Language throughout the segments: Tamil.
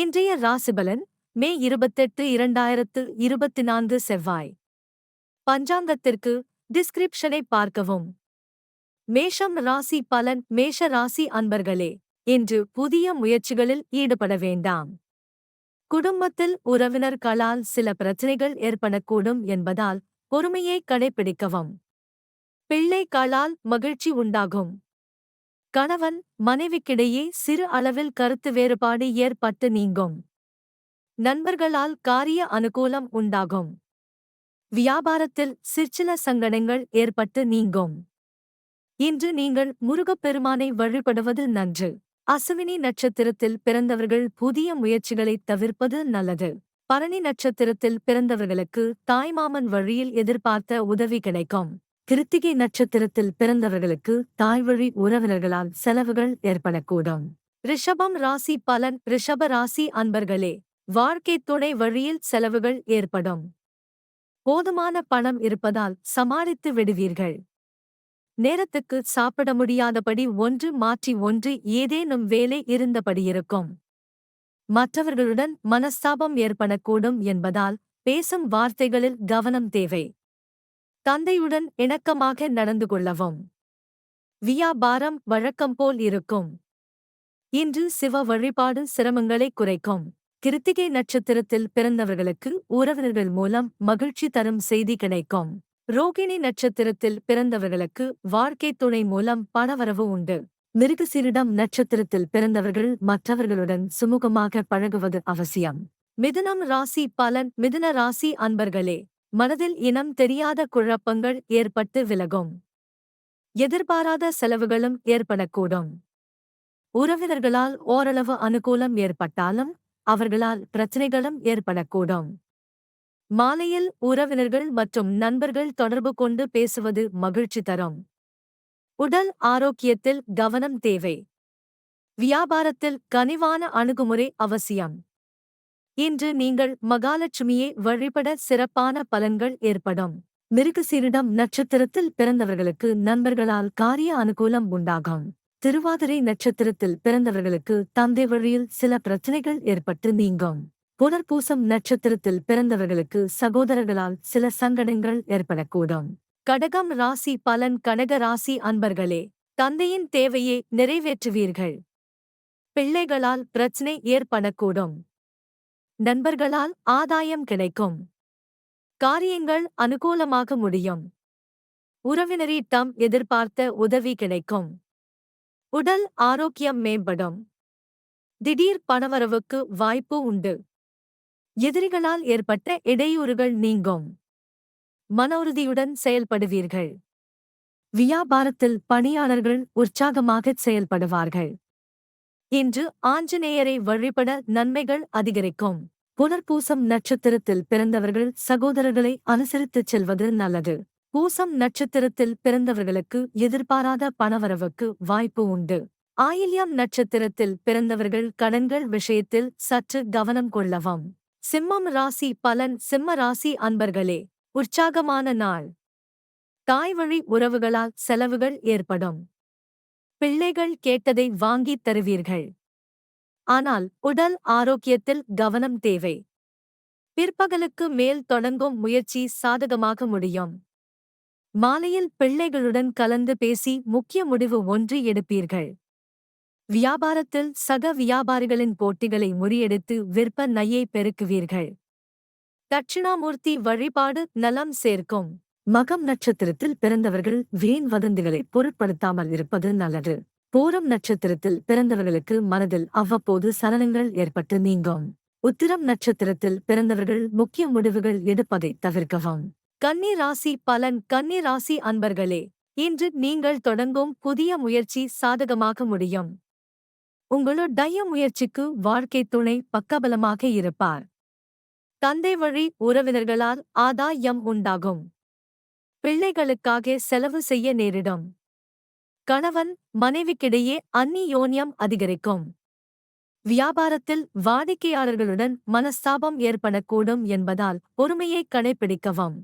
இன்றைய ராசிபலன் மே இருபத்தெட்டு இரண்டாயிரத்து இருபத்தி நான்கு செவ்வாய். பஞ்சாங்கத்திற்கு டிஸ்கிரிப்ஷனை பார்க்கவும். மேஷம் ராசி பலன் மேஷ ராசி அன்பர்களே இன்று புதிய முயற்சிகளில் ஈடுபட வேண்டாம். குடும்பத்தில் உறவினர்களால் சில பிரச்சனைகள் ஏற்படக்கூடும் என்பதால் பொறுமையை கடைபிடிக்கவும். பிள்ளைகளால் மகிழ்ச்சி உண்டாகும். கணவன் மனைவிக்கிடையே சிறு அளவில் கருத்து வேறுபாடு ஏற்பட்டு நீங்கும். நண்பர்களால் காரிய அனுகூலம் உண்டாகும். வியாபாரத்தில் சிற்சில சங்கடங்கள் ஏற்பட்டு நீங்கும். இன்று நீங்கள் முருகப்பெருமானை வழிபடுவது நன்று. அசுவினி நட்சத்திரத்தில் பிறந்தவர்கள் புதிய முயற்சிகளை தவிர்ப்பது நல்லது. பரணி நட்சத்திரத்தில் பிறந்தவர்களுக்கு தாய்மாமன் வழியில் எதிர்பார்த்த உதவி கிடைக்கும். கிருத்திகை நட்சத்திரத்தில் பிறந்தவர்களுக்கு தாய்வழி உறவினர்களால் செலவுகள் ஏற்படக்கூடும். ரிஷபம் ராசி பலன் ரிஷப ராசி அன்பர்களே வாழ்க்கை துணை வழியில் செலவுகள் ஏற்படும். போதுமான பணம் இருப்பதால் சமாளித்து விடுவீர்கள். நேரத்துக்கு சாப்பிட முடியாதபடி ஒன்று மாற்றி ஒன்று ஏதேனும் வேலை இருந்தபடி இருக்கும். மற்றவர்களுடன் மனஸ்தாபம் ஏற்படக்கூடும் என்பதால் பேசும் வார்த்தைகளில் கவனம் தேவை. தந்தையுடன் இணக்கமாக நடந்து கொள்ளவும். வியாபாரம் வழக்கம் போல் இருக்கும். இன்று சிவ வழிபாடு சிரமங்களை குறைக்கும். கிருத்திகை நட்சத்திரத்தில் பிறந்தவர்களுக்கு உறவினர்கள் மூலம் மகிழ்ச்சி தரும் செய்தி கிடைக்கும். ரோகிணி நட்சத்திரத்தில் பிறந்தவர்களுக்கு வாழ்க்கை துணை மூலம் பணவரவு உண்டு. மிருகசீரிடம் நட்சத்திரத்தில் பிறந்தவர்கள் மற்றவர்களுடன் சுமூகமாக பழகுவது அவசியம். மிதுனம் ராசி பலன் மிதுன ராசி அன்பர்களே மனதில் இனம் தெரியாத குழப்பங்கள் ஏற்பட்டு விலகும். எதிர்பாராத செலவுகளும் ஏற்படக்கூடும். உறவினர்களால் ஓரளவு அனுகூலம் ஏற்பட்டாலும் அவர்களால் பிரச்சினைகளும் ஏற்படக்கூடும். மாலையில் உறவினர்கள் மற்றும் நண்பர்கள் தொடர்பு கொண்டு பேசுவது மகிழ்ச்சி தரும். உடல் ஆரோக்கியத்தில் கவனம் தேவை. வியாபாரத்தில் கனிவான அணுகுமுறை அவசியம். இன்று நீங்கள் மகாலட்சுமியை வழிபட சிறப்பான பலன்கள் ஏற்படும். மிருகசீரிடம் நட்சத்திரத்தில் பிறந்தவர்களுக்கு நண்பர்களால் காரிய அனுகூலம் உண்டாகும். திருவாதிரை நட்சத்திரத்தில் பிறந்தவர்களுக்கு தந்தை வழியில் சில பிரச்சனைகள் ஏற்பட்டு நீங்கும். புனர்பூசம் நட்சத்திரத்தில் பிறந்தவர்களுக்கு சகோதரர்களால் சில சங்கடங்கள் ஏற்படக்கூடும். கடகம் ராசி பலன் கடக ராசி அன்பர்களே தந்தையின் தேவையை நிறைவேற்றுவீர்கள். பிள்ளைகளால் பிரச்சனை ஏற்படக்கூடும். நண்பர்களால் ஆதாயம் கிடைக்கும். காரியங்கள் அனுகூலமாக முடியும். உறவினரிடம் எதிர்பார்த்த உதவி கிடைக்கும். உடல் ஆரோக்கியம் மேம்படும். திடீர் பணவரவுக்கு வாய்ப்பு உண்டு. எதிரிகளால் ஏற்பட்ட இடையூறுகள் நீங்கும். மன உறுதியுடன் செயல்படுவீர்கள். வியாபாரத்தில் பணியாளர்கள் உற்சாகமாகச் செயல்படுவார்கள். இன்று ஆஞ்சநேயரை வழிபட நன்மைகள் அதிகரிக்கும். புனர்பூசம் நட்சத்திரத்தில் பிறந்தவர்கள் சகோதரர்களை அனுசரித்துச் செல்வது நல்லது. பூசம் நட்சத்திரத்தில் பிறந்தவர்களுக்கு எதிர்பாராத பணவரவுக்கு வாய்ப்பு உண்டு. ஆயில்யம் நட்சத்திரத்தில் பிறந்தவர்கள் கடன்கள் விஷயத்தில் சற்று கவனம் கொள்ளவும். சிம்மம் ராசி பலன் சிம்ம ராசி அன்பர்களே உற்சாகமான நாள். தாய்வழி உறவுகளால் செலவுகள் ஏற்படும். பிள்ளைகள் கேட்டதை வாங்கித் தருவீர்கள். ஆனால் உடல் ஆரோக்கியத்தில் கவனம் தேவை. பிற்பகலுக்கு மேல் தொடங்கும் முயற்சி சாதகமாக முடியும். மாலையில் பிள்ளைகளுடன் கலந்து பேசி முக்கிய முடிவு ஒன்று எடுப்பீர்கள். வியாபாரத்தில் சக வியாபாரிகளின் போட்டிகளை முறியெடுத்து விற்ப நையை பெருக்குவீர்கள். தட்சிணாமூர்த்தி வழிபாடு நலம் சேர்க்கும். மகம் நட்சத்திரத்தில் பிறந்தவர்கள் வீண் வதந்திகளை பொருட்படுத்தாமல் இருப்பது நல்லது. பூரம் நட்சத்திரத்தில் பிறந்தவர்களுக்கு மனதில் அவ்வப்போது சலனங்கள் ஏற்பட்டு நீங்கும். உத்திரம் நட்சத்திரத்தில் பிறந்தவர்கள் முக்கிய முடிவுகள் எடுப்பதை தவிர்க்கவும். கன்னி ராசி பலன். கன்னி ராசி அன்பர்களே இன்று நீங்கள் தொடங்கும் புதிய முயற்சி சாதகமாக முடியும். உங்களுடைய முயற்சிக்கு வாழ்க்கை துணை பக்கபலமாக இருப்பார். தந்தை வழி உறவினர்களால் ஆதாயம் உண்டாகும். பிள்ளைகளுக்காக செலவு செய்ய நேரிடும். கணவன் மனைவிக்கிடையே அந்நியோன்யம் அதிகரிக்கும். வியாபாரத்தில் வாடிக்கையாளர்களுடன் மனஸ்தாபம் ஏற்படக்கூடும் என்பதால் பொறுமையை கடைபிடிக்கவும்.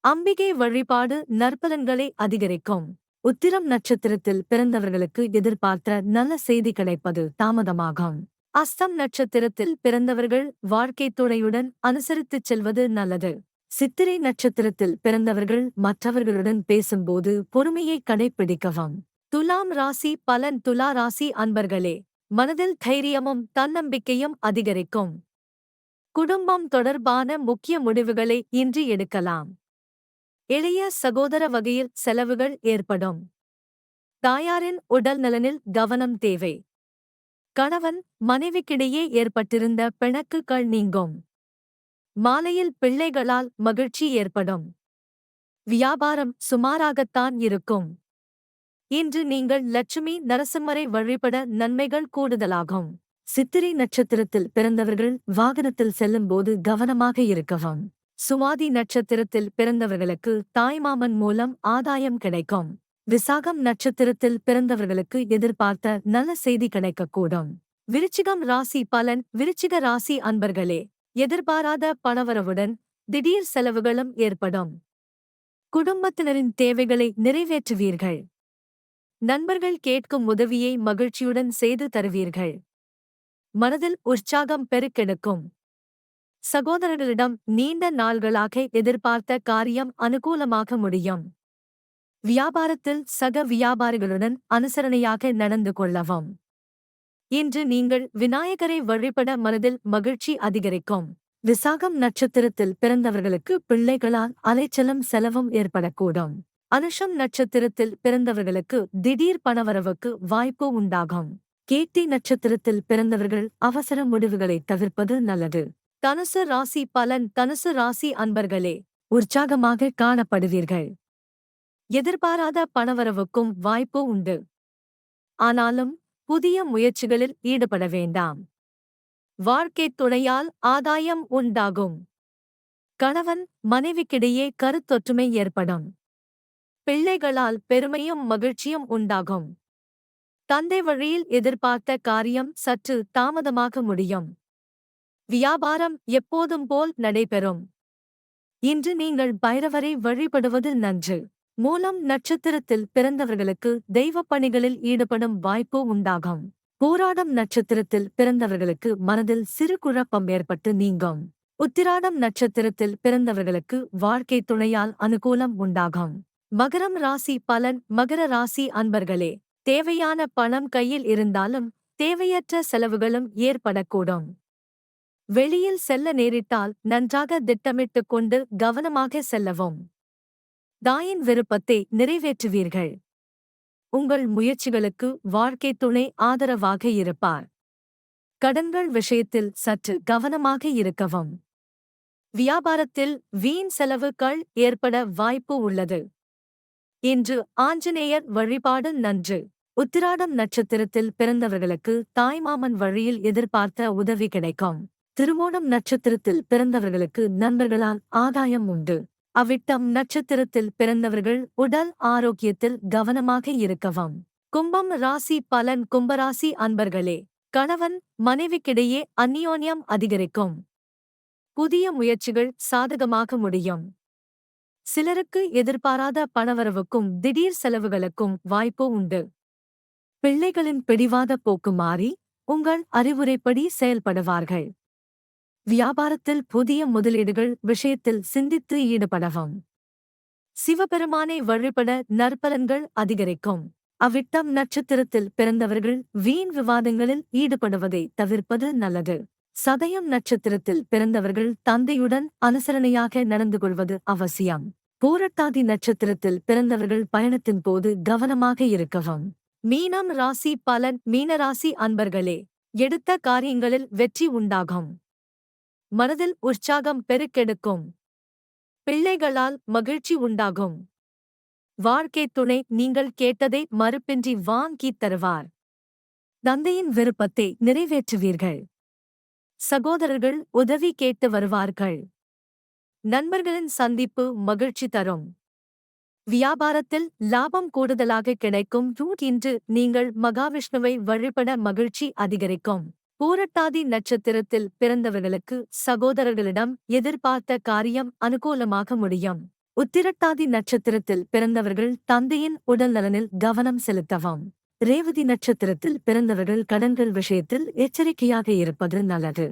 அம்பிகை வழிபாடு நற்பலன்களை அதிகரிக்கும். உத்திரம் நட்சத்திரத்தில் பிறந்தவர்களுக்கு எதிர்பார்த்த நல்ல செய்தி கிடைப்பது தாமதமாகும். அஸ்தம் நட்சத்திரத்தில் பிறந்தவர்கள் வாழ்க்கைத் துணையுடன் அனுசரித்துச் செல்வது நல்லது. சித்திரை நட்சத்திரத்தில் பிறந்தவர்கள் மற்றவர்களுடன் பேசும்போது பொறுமையை கடைப்பிடிக்கவும். துலாம் ராசி பலன் துலா ராசி அன்பர்களே மனதில் தைரியமும் தன்னம்பிக்கையும் அதிகரிக்கும். குடும்பம் தொடர்பான முக்கிய முடிவுகளை இன்று எடுக்கலாம். இளைய சகோதர வகையில் செலவுகள் ஏற்படும். தாயாரின் உடல் நலனில் கவனம் தேவை. கணவன் மனைவிக்கிடையே ஏற்பட்டிருந்த பிணக்குகள் நீங்கும். மாலையில் பிள்ளைகளால் மகிழ்ச்சி ஏற்படும். வியாபாரம் சுமாராகத்தான் இருக்கும். இன்று நீங்கள் லட்சுமி நரசிம்மரை வழிபட நன்மைகள் கூடுதலாகும். சித்திரை நட்சத்திரத்தில் பிறந்தவர்கள் வாகனத்தில் செல்லும்போது கவனமாக இருக்கவும். சுவாதி நட்சத்திரத்தில் பிறந்தவர்களுக்கு தாய்மாமன் மூலம் ஆதாயம் கிடைக்கும். விசாகம் நட்சத்திரத்தில் பிறந்தவர்களுக்கு எதிர்பார்த்த நல்ல செய்தி கிடைக்கக்கூடும். விருச்சிகம் ராசி பலன். விருச்சிக ராசி அன்பர்களே எதிர்பாராத பணவரவுடன் திடீர் செலவுகளும் ஏற்படும். குடும்பத்தினரின் தேவைகளை நிறைவேற்றுவீர்கள். நண்பர்கள் கேட்கும் உதவியை மகிழ்ச்சியுடன் செய்து தருவீர்கள். மனதில் உற்சாகம் பெருக்கெடுக்கும். சகோதரர்களிடம் நீண்ட நாள்களாக எதிர்பார்த்த காரியம் அனுகூலமாக முடியும். வியாபாரத்தில் சக வியாபாரிகளுடன் அனுசரணையாக நடந்து கொள்ளவும். இன்று நீங்கள் விநாயகரை வழிபட மனதில் மகிழ்ச்சி அதிகரிக்கும். விசாகம் நட்சத்திரத்தில் பிறந்தவர்களுக்கு பிள்ளைகளால் அலைச்சலம் செலவும் ஏற்படக்கூடும். அனுஷம் நட்சத்திரத்தில் பிறந்தவர்களுக்கு திடீர் பணவரவுக்கு வாய்ப்பு உண்டாகும். கேட்டி நட்சத்திரத்தில் பிறந்தவர்கள் அவசர முடிவுகளை தவிர்ப்பது நல்லது. தனுசு ராசி பலன் தனுசு ராசி அன்பர்களே உற்சாகமாக காணப்படுவீர்கள். எதிர்பாராத பணவரவுக்கும் வாய்ப்பு உண்டு. ஆனாலும் புதிய முயற்சிகளில் ஈடுபட வேண்டாம். வாழ்க்கைத் துணையால் ஆதாயம் உண்டாகும். கணவன் மனைவிக்கிடையே கருத்தொற்றுமை ஏற்படும். பிள்ளைகளால் பெருமையும் மகிழ்ச்சியும் உண்டாகும். தந்தை வழியில் எதிர்பார்த்த காரியம் சற்று தாமதமாக முடியும். வியாபாரம் எப்போதும் போல் நடைபெறும். இன்று நீங்கள் பைரவரை வழிபடுவது நன்று. மூலம் நட்சத்திரத்தில் பிறந்தவர்களுக்கு தெய்வப் பணிகளில் ஈடுபடும் வாய்ப்பு உண்டாகும். போராடம் நட்சத்திரத்தில் பிறந்தவர்களுக்கு மனதில் சிறு குழப்பம் ஏற்பட்டு நீங்கும். உத்திராடம் நட்சத்திரத்தில் பிறந்தவர்களுக்கு வாழ்க்கை துணையால் அனுகூலம் உண்டாகும். மகரம் ராசி பலன் மகர ராசி அன்பர்களே தேவையான பணம் கையில் இருந்தாலும் தேவையற்ற செலவுகளும் ஏற்படக்கூடும். வெளியில் செல்ல நேரிட்டால் நன்றாக திட்டமிட்டுக் கொண்டு கவனமாக செல்லவும். தாயின் விருப்பத்தை நிறைவேற்றுவீர்கள். உங்கள் முயற்சிகளுக்கு வாழ்க்கை துணை ஆதரவாக இருப்பார். கடன்கள் விஷயத்தில் சற்று கவனமாக இருக்கவும். வியாபாரத்தில் வீண் செலவுகள் ஏற்பட வாய்ப்பு உள்ளது. இன்று ஆஞ்சநேயர் வழிபாடு நன்று. உத்திராடம் நட்சத்திரத்தில் பிறந்தவர்களுக்கு தாய்மாமன் வழியில் எதிர்பார்த்த உதவி கிடைக்கும். திருவோணம் நட்சத்திரத்தில் பிறந்தவர்களுக்கு நண்பர்களால் ஆதாயம் உண்டு. அவ்விட்டம் நட்சத்திரத்தில் பிறந்தவர்கள் உடல் ஆரோக்கியத்தில் கவனமாக இருக்கவும். கும்பம் ராசி பலன் கும்பராசி அன்பர்களே கணவன் மனைவிக்கிடையே அந்நியோன்யம் அதிகரிக்கும். புதிய முயற்சிகள் சாதகமாக முடியும். சிலருக்கு எதிர்பாராத பணவரவுக்கும் திடீர் செலவுகளுக்கும் வாய்ப்பு உண்டு. பிள்ளைகளின் பிடிவாத போக்கு மாறி உங்கள் அறிவுரைப்படி செயல்படுவார்கள். வியாபாரத்தில் புதிய முதலீடுகள் விஷயத்தில் சிந்தித்து ஈடுபடவும். சிவபெருமானை வழிபட நற்பலன்கள் அதிகரிக்கும். அவ்விட்டம் நட்சத்திரத்தில் பிறந்தவர்கள் வீண் விவாதங்களில் ஈடுபடுவதை தவிர்ப்பது நல்லது. சதயம் நட்சத்திரத்தில் பிறந்தவர்கள் தந்தையுடன் அனுசரணையாக நடந்து கொள்வது அவசியம். பூரட்டாதி நட்சத்திரத்தில் பிறந்தவர்கள் பயணத்தின் போது கவனமாக இருக்கவும். மீனம் ராசி பலன் மீனராசி அன்பர்களே எடுத்த காரியங்களில் வெற்றி உண்டாகும். மனதில் உற்சாகம் பெருக்கெடுக்கும். பிள்ளைகளால் மகிழ்ச்சி உண்டாகும். வாழ்க்கை துணை நீங்கள் கேட்டதை மறுப்பின்றி வாங்கித் தருவார். தந்தையின் விருப்பத்தை நிறைவேற்றுவீர்கள். சகோதரர்கள் உதவி கேட்டு வருவார்கள். நண்பர்களின் சந்திப்பு மகிழ்ச்சி தரும். வியாபாரத்தில் லாபம் கூடுதலாக கிடைக்கும். ரூட் இன்று நீங்கள் மகாவிஷ்ணுவை வழிபட மகிழ்ச்சி அதிகரிக்கும். பூரட்டாதி நட்சத்திரத்தில் பிறந்தவர்களுக்கு சகோதரர்களிடம் எதிர்பார்த்த காரியம் அனுகூலமாக முடியும். உத்திரட்டாதி நட்சத்திரத்தில் பிறந்தவர்கள் தந்தையின் உடல் நலனில் கவனம் செலுத்தவும். ரேவதி நட்சத்திரத்தில் பிறந்தவர்கள் கடன்கள் விஷயத்தில் எச்சரிக்கையாக இருப்பது நல்லது.